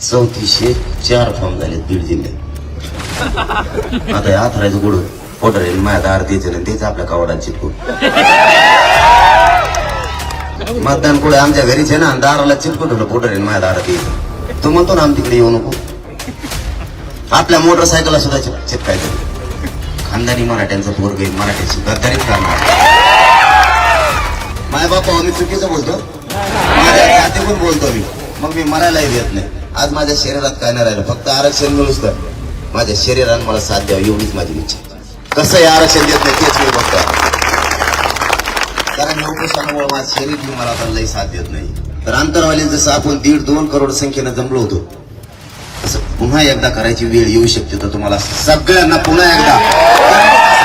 चौतीसशे चार फॉर्म झाले बीड जिल्ह्यात आता या आथरायचं गोड पोटर येईल माझ्या दार द्यायचं नाही तेच आपल्या कावडात चिटकू मतदान कुठे? आमच्या घरीच आहे ना दाराला चिटकून ठेवलं पोटर येईल माझ्या दारात यायचं तू म्हणतो ना आम तिकडे येऊ नको. आपल्या मोटरसायकलला सुद्धा चिप चिपकायचं खानदानी मराठ्यांचा पोरग आहे मराठ्याची गद्दारीच करणार. माय बापा मी चुकीचं बोलतो. माझ्या जातीहून बोलतो मी. मग मी मरायलाही देत नाही. आज माझ्या शरीरात काय नाही राहिलं फक्त आरक्षण मिळूच तर माझ्या शरीरानं मला साथ द्यावं एवढीच माझी इच्छा. कसं हे आरक्षण देत नाही तेच मी बघतो. कारण नौकशामुळे माझं शरीर मला आता लई साथ देत नाही. तर आंतरवालीत जसं आपण दीड दोन करोड संख्येनं जमलो होतो तसं पुन्हा एकदा करायची वेळ येऊ शकते तर तुम्हाला सगळ्यांना पुन्हा एकदा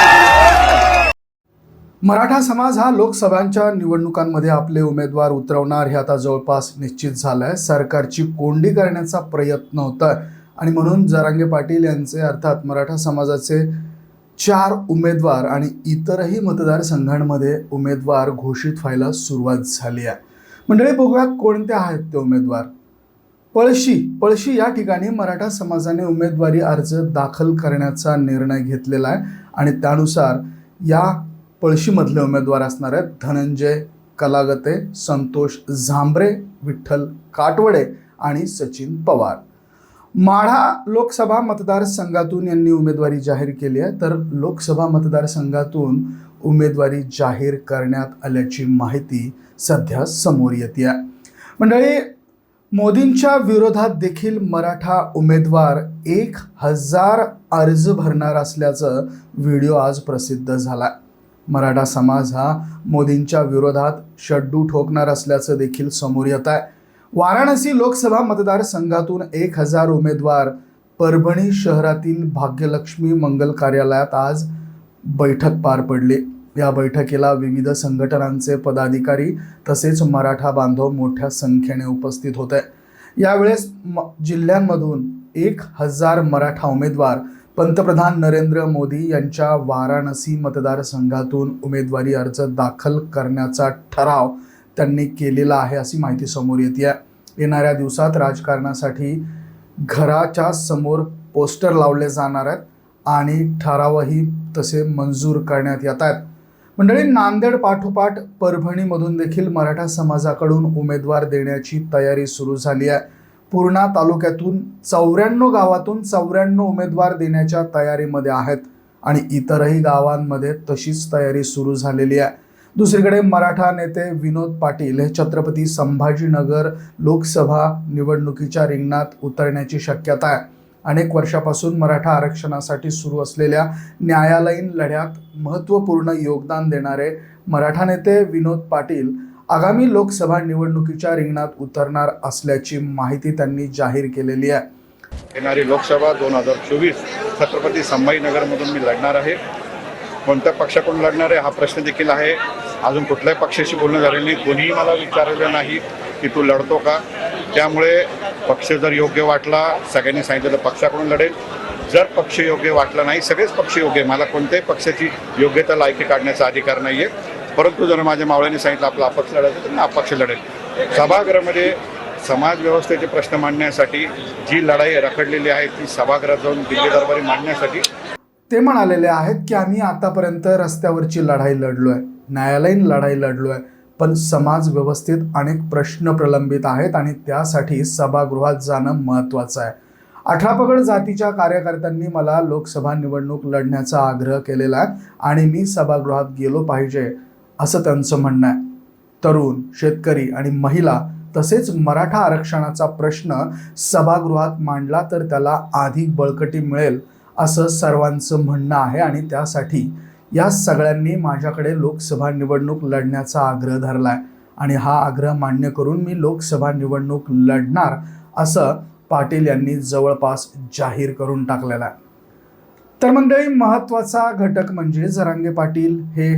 मराठा समाज हा लोकसभांच्या निवडणुकांमध्ये आपले उमेदवार उतरवणार हे आता जवळपास निश्चित झालं आहे सरकारची कोंडी करण्याचा प्रयत्न होता आणि म्हणून जरांगे पाटील यांचे अर्थात मराठा समाजाचे चार उमेदवार आणि इतरही मतदारसंघांमध्ये उमेदवार घोषित व्हायला सुरुवात झाली आहे. मंडळी बघूया कोणते आहेत ते उमेदवार. पळशी पळशी या ठिकाणी मराठा समाजाने उमेदवारी अर्ज दाखल करण्याचा निर्णय घेतलेला आहे. आणि त्यानुसार या पळशीमधले उमेदवार असणार आहेत धनंजय कलागते संतोष झांबरे विठ्ठल काटवडे आणि सचिन पवार. माढा लोकसभा मतदारसंघातून यांनी उमेदवारी जाहीर केली आहे. तर लोकसभा मतदारसंघातून उमेदवारी जाहीर करण्यात आल्याची माहिती सध्या समोर येते आहे. मंडळी मोदींच्या विरोधात देखील मराठा उमेदवार एक हजार अर्ज भरणार असल्याचं व्हिडिओ आज प्रसिद्ध झाला मराठा समाज हा मोदींच्या विरोधात शड्डू ठोकणार असल्याचं देखील समोर येत आहे. वाराणसी लोकसभा मतदारसंघातून एक हजार उमेदवार परभणी शहरातील भाग्यलक्ष्मी मंगल कार्यालयात आज बैठक पार पडली. या बैठकीला विविध संघटनांचे पदाधिकारी तसेच मराठा बांधव मोठ्या संख्येने उपस्थित होते. यावेळेस म जिल्ह्यांमधून एक हजार मराठा उमेदवार पंतप्रधान नरेंद्र मोदी यांच्या वाराणसी मतदारसंघातून उमेदवारी अर्ज दाखल करण्याचा ठराव त्यांनी केलेला आहे अशी माहिती समोर येते आहे. येणाऱ्या दिवसात राजकारणासाठी घराच्या समोर पोस्टर लावले जाणार आहेत आणि ठरावही तसे मंजूर करण्यात येत आहेत. मंडळी नांदेड पाठोपाठ परभणीमधून देखील मराठा समाजाकडून उमेदवार देण्याची तयारी सुरू झाली आहे. पूर्णा तालुक्यातून चौऱ्याण्णव गावातून चौऱ्याण्णव उमेदवार देण्याच्या तयारीमध्ये आहेत आणि इतरही गावांमध्ये तशीच तयारी सुरू झालेली आहे. दुसरीकडे मराठा नेते विनोद पाटील हे छत्रपती संभाजीनगर लोकसभा निवडणुकीच्या रिंगणात उतरण्याची शक्यता आहे. अनेक वर्षापासून मराठा आरक्षणासाठी सुरू असलेल्या न्यायालयीन लढ्यात महत्त्वपूर्ण योगदान देणारे मराठा नेते विनोद पाटील आगामी लोकसभा निवडणुकीच्या रिंगणात उतरणार असल्याची माहिती त्यांनी जाहीर केलेली आहे. येणारी लोकसभा दोन हजार चोवीस छत्रपती संभाजीनगरमधून मी लढणार आहे. कोणत्या पक्षाकडून लढणार आहे हा प्रश्न देखील आहे. अजून कुठल्याही पक्षाशी बोलणं झालेलं नाही. कोणीही मला विचारलेलं नाही की तू लढतो का. त्यामुळे पक्ष जर योग्य वाटला सगळ्यांनी सांगितलं तर पक्षाकडून लढेल. जर पक्ष योग्य वाटला नाही सगळेच पक्ष योग्य मला कोणत्याही पक्षाची योग्यता लायकी काढण्याचा अधिकार नाही आहे परंतु जर माझ्या मावळ्याने सांगितलं आपला अपक्ष लढायचं तर मी अपक्ष लढेल. सभागृहामध्ये समाज व्यवस्थेचे प्रश्न मांडण्यासाठी जी लढाई रखडलेली आहे ती सभागृहात जाऊन दिल्ली दरबारी मांडण्यासाठी ते म्हणालेले आहेत की आम्ही आतापर्यंत रस्त्यावरची लढाई लढलो आहे न्यायालयीन लढाई लढलो आहे पण समाज व्यवस्थेत अनेक प्रश्न प्रलंबित आहेत आणि त्यासाठी सभागृहात जाणं महत्त्वाचं आहे. अठरा पगड जातीच्या कार्यकर्त्यांनी मला लोकसभा निवडणूक लढण्याचा आग्रह केलेला आहे आणि मी सभागृहात गेलो पाहिजे. असं त्यांचं म्हणणं आहे. तरुण शेतकरी आणि महिला तसेच मराठा आरक्षणाचा प्रश्न सभागृहात मांडला तर त्याला अधिक बळकटी मिळेल असं सर्वांचं म्हणणं आहे आणि त्यासाठी या सगळ्यांनी माझ्याकडे लोकसभा निवडणूक लढण्याचा आग्रह धरला आहे आणि हा आग्रह मान्य करून मी लोकसभा निवडणूक लढणार असं पाटील यांनी जवळपास जाहीर करून टाकलेला आहे. तर मंडळी महत्त्वाचा घटक म्हणजे जरांगे पाटील. हे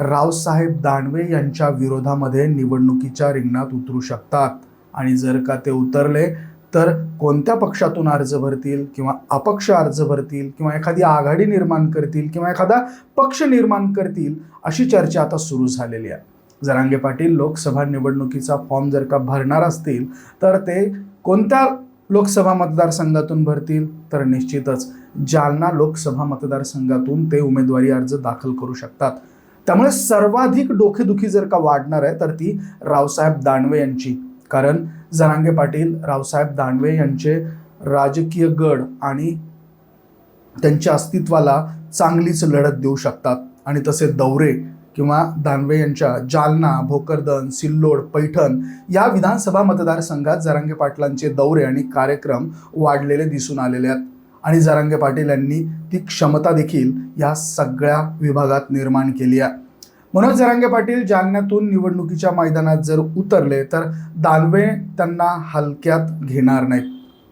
रावसाहेब दानवे यांच्या विरोधामध्ये निवडणुकीच्या रिंगणात उतरू शकतात. आणि जर का ते उतरले तर कोणत्या पक्षातून अर्ज भरतील किंवा अपक्ष अर्ज भरतील किंवा एखादी आघाडी निर्माण करतील किंवा एखादा पक्ष निर्माण करतील अशी चर्चा आता सुरू झालेली आहे. जरांगे पाटील लोकसभा निवडणुकीचा फॉर्म जर का भरणार असतील तर ते कोणत्या लोकसभा मतदारसंघातून भरतील? तर निश्चितच जालना लोकसभा मतदारसंघातून ते उमेदवारी अर्ज दाखल करू शकतात. त्यामुळे सर्वाधिक डोकेदुखी जर का वाढणार आहे तर ती रावसाहेब दानवे यांची. कारण जरांगे पाटील रावसाहेब दानवे यांचे राजकीय गड आणि त्यांच्या अस्तित्वाला चांगलीच लढत देऊ शकतात. आणि तसे दौरे किंवा दानवे यांच्या जालना भोकरदन सिल्लोड पैठण या विधानसभा मतदारसंघात जरांगे पाटलांचे दौरे आणि कार्यक्रम वाढलेले दिसून आलेले आहेत. आणि जरांगे पाटील यांनी ती क्षमता देखील या सगळ्या विभागात निर्माण केली आहे. मनोज जरांगे पाटील जालन्यातून निवडणुकीच्या मैदानात जर उतरले तर दानवे त्यांना हलक्यात घेणार नाहीत.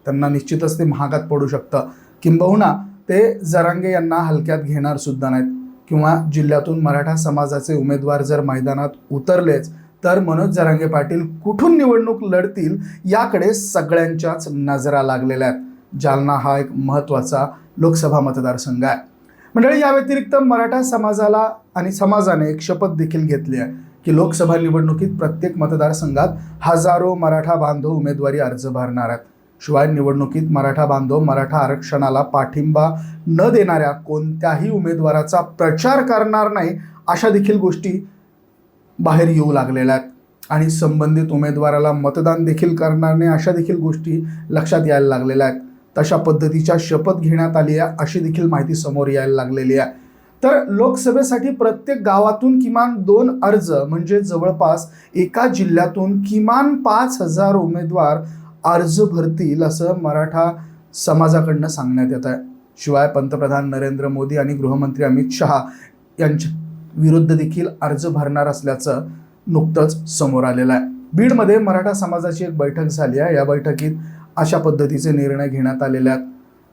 त्यांना निश्चितच ते महागात पडू शकतं. किंबहुना ते जरांगे यांना हलक्यात घेणार सुद्धा नाहीत. किंवा जिल्ह्यातून मराठा समाजाचे उमेदवार जर मैदानात उतरलेच तर मनोज जरांगे पाटील कुठून निवडणूक लढतील याकडे सगळ्यांच्याच नजरा लागलेल्या आहेत. जालना हा एक महत्त्वाचा लोकसभा मतदारसंघ आहे. मंडळी या व्यतिरिक्त मराठा समाजाला आणि समाजाने एक शपथ देखील घेतली आहे की लोकसभा निवडणुकीत प्रत्येक मतदारसंघात हजारो मराठा बांधव उमेदवारी अर्ज भरणार आहेत. शिवाय निवडणुकीत मराठा बांधव मराठा आरक्षणाला पाठिंबा न देणाऱ्या कोणत्याही उमेदवाराचा प्रचार करणार नाही अशा देखील गोष्टी बाहेर येऊ लागलेल्या आहेत. आणि संबंधित उमेदवाराला मतदान देखील करणार नाही अशा देखील गोष्टी लक्षात यायला लागलेल्या आहेत. तशा पद्धतीच्या शपथ घेण्यात आली आहे अशी देखील माहिती समोर यायला लागलेली आहे. तर लोकसभेसाठी प्रत्येक गावातून किमान दोन अर्ज म्हणजे जवळपास एका जिल्ह्यातून किमान पाच हजार उमेदवार अर्ज भरतील असं मराठा समाजाकडनं सांगण्यात येत आहे. शिवाय पंतप्रधान नरेंद्र मोदी आणि गृहमंत्री अमित शहा यांच्या विरुद्ध देखील अर्ज भरणार असल्याचं नुकतंच समोर आलेलं आहे. बीडमध्ये मराठा समाजाची एक बैठक झाली आहे. या बैठकीत अशा पद्धतीचे निर्णय घेण्यात आलेले आहेत.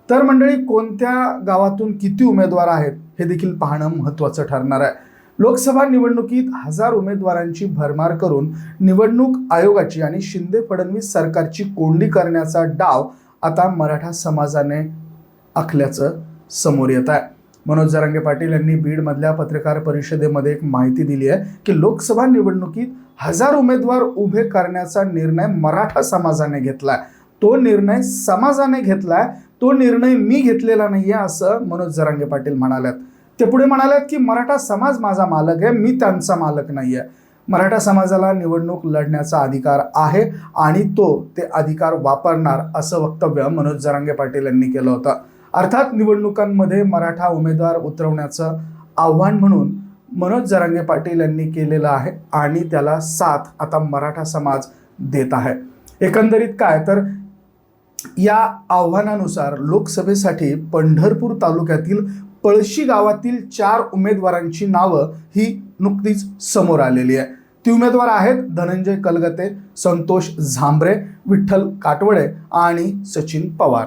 तर मंडळी कोणत्या गावातून किती उमेदवार आहेत हे देखील पाहणं महत्त्वाचं ठरणार आहे. लोकसभा निवडणुकीत हजार उमेदवारांची भरमार करून निवडणूक आयोगाची आणि शिंदे फडणवीस सरकारची कोंडी करण्याचा डाव आता मराठा समाजाने आखल्याचं समोर येत आहे. मनोज जरांगे पाटील यांनी बीडमधल्या पत्रकार परिषदेमध्ये एक माहिती दिली आहे की लोकसभा निवडणुकीत हजार उमेदवार उभे करण्याचा निर्णय मराठा समाजाने घेतला आहे तो निर्णय समाजाने घेतलाय तो निर्णय मी घेतलेला नाही आहे असं मनोज जरांगे पाटील म्हणाल्यात. ते पुढे म्हणाल्यात की मराठा समाज माझा मालक आहे मी त्यांचा मालक नाही आहे मराठा समाजाला निवडणूक लढण्याचा अधिकार आहे आणि तो ते अधिकार वापरणार असं वक्तव्य मनोज जरांगे पाटील यांनी केलं होतं. अर्थात निवडणुकांमध्ये मराठा उमेदवार उतरवण्याचं आव्हान म्हणून मनोज जरांगे पाटील यांनी केलेलं आहे आणि त्याला साथ आता मराठा समाज देत आहे. एकंदरीत काय? तर या आव्हानानुसार लोकसभेसाठी पंढरपूर तालुक्यातील पळशी गावातील चार उमेदवारांची नावं ही नुकतीच समोर आलेली आहे. ती उमेदवार आहेत धनंजय कलगते संतोष झांबरे विठ्ठल काटवडे आणि सचिन पवार.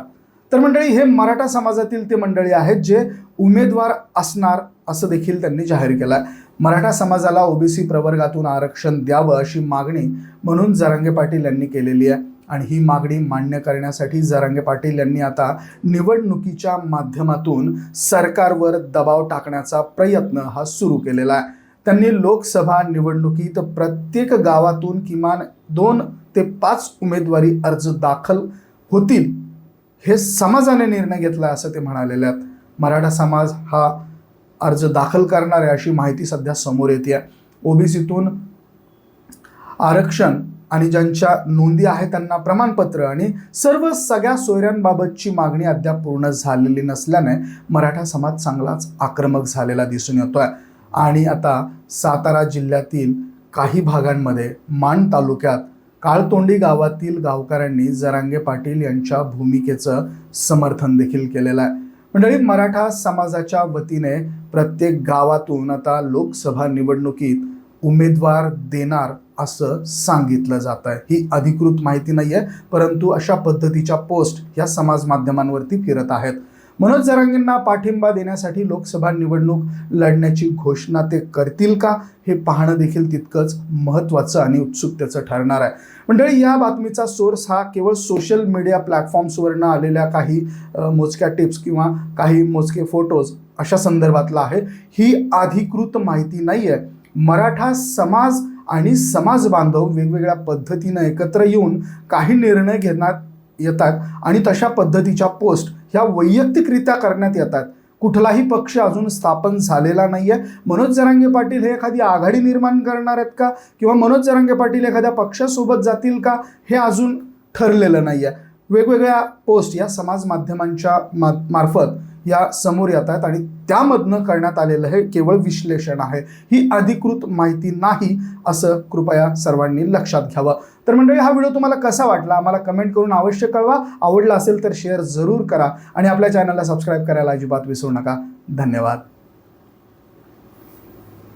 तर मंडळी हे मराठा समाजातील ते मंडळी आहेत जे उमेदवार असणार असं देखील त्यांनी जाहीर केलं आहे मराठा समाजाला ओबीसी प्रवर्गातून आरक्षण द्यावं अशी मागणी म्हणून जरांगे पाटील यांनी केलेली आहे. आणि ही मागणी मान्य करण्यासाठी जरांगे पाटील यांनी आता निवडणुकीच्या माध्यमातून सरकारवर दबाव टाकण्याचा प्रयत्न हा सुरू केलेला आहे. त्यांनी लोकसभा निवडणुकीत प्रत्येक गावातून किमान दोन ते पाच उमेदवारी अर्ज दाखल होतील हे समाजाने निर्णय घेतला असं ते म्हणालेले आहेत. मराठा समाज हा अर्ज दाखल करणार आहे अशी माहिती सध्या समोर येते आहे. ओबीसीतून आरक्षण आणि ज्यांच्या नोंदी आहे त्यांना प्रमाणपत्र आणि सर्व सगळ्या सोयऱ्यांबाबतची मागणी अद्याप पूर्ण झालेली नसल्याने मराठा समाज चांगलाच आक्रमक झालेला दिसून येतोय. आणि आता सातारा जिल्ह्यातील काही भागांमध्ये मान तालुक्यात काळतोंडी गावातील गावकऱ्यांनी जरांगे पाटील यांच्या भूमिकेचं समर्थन देखील केलेलं आहे. मंडळी मराठा समाजाच्या वतीने प्रत्येक गावातून आता लोकसभा निवडणुकीत उमेदवार देणार असं सांगितलं जात आहे ही अधिकृत माहिती नाही आहे परंतु अशा पद्धतीच्या पोस्ट या समाज माध्यमांवरती फिरत आहेत. मनोज जरांगेंना पाठिंबा देण्यासाठी लोकसभा निवडणूक लढण्याची घोषणा ते करतील का हे पाहणं देखील तितकंच महत्त्वाचं आणि उत्सुकतेचं ठरणार आहे. मंडळी या बातमीचा सोर्स हा केवळ सोशल मीडिया प्लॅटफॉर्म्सवरनं आलेल्या काही मोजक्या टिप्स किंवा काही मोजके फोटोज अशा संदर्भातला आहे. ही अधिकृत माहिती नाही आहे मराठा समाज आणि समाज बांधव वेगवेगळ्या पद्धतीनं एकत्र येऊन काही निर्णय घेण्यात येतात आणि तशा पद्धतीच्या पोस्ट ह्या वैयक्तिकरित्या करण्यात येतात. कुठलाही पक्ष अजून स्थापन झालेला नाही आहे मनोज जरांगे पाटील हे एखादी आघाडी निर्माण करणार आहेत का? किंवा मनोज जरांगे पाटील एखाद्या पक्षासोबत जातील का? हे अजून ठरलेलं नाही आहे वेगवेगळ्या पोस्ट या समाज माध्यमांच्या मा मार्फत या समोर येत आहेत आणि त्यामधनं करण्यात आलेलं हे केवळ विश्लेषण आहे. ही अधिकृत माहिती नाही असं कृपया सर्वांनी लक्षात घ्यावं. तर मंडळी हा व्हिडिओ तुम्हाला कसा वाटला? आम्हाला कमेंट करून अवश्य कळवा. आवडला असेल तर शेअर जरूर करा आणि आपल्या चॅनलला सबस्क्राईब करायला अजिबात विसरू नका. धन्यवाद.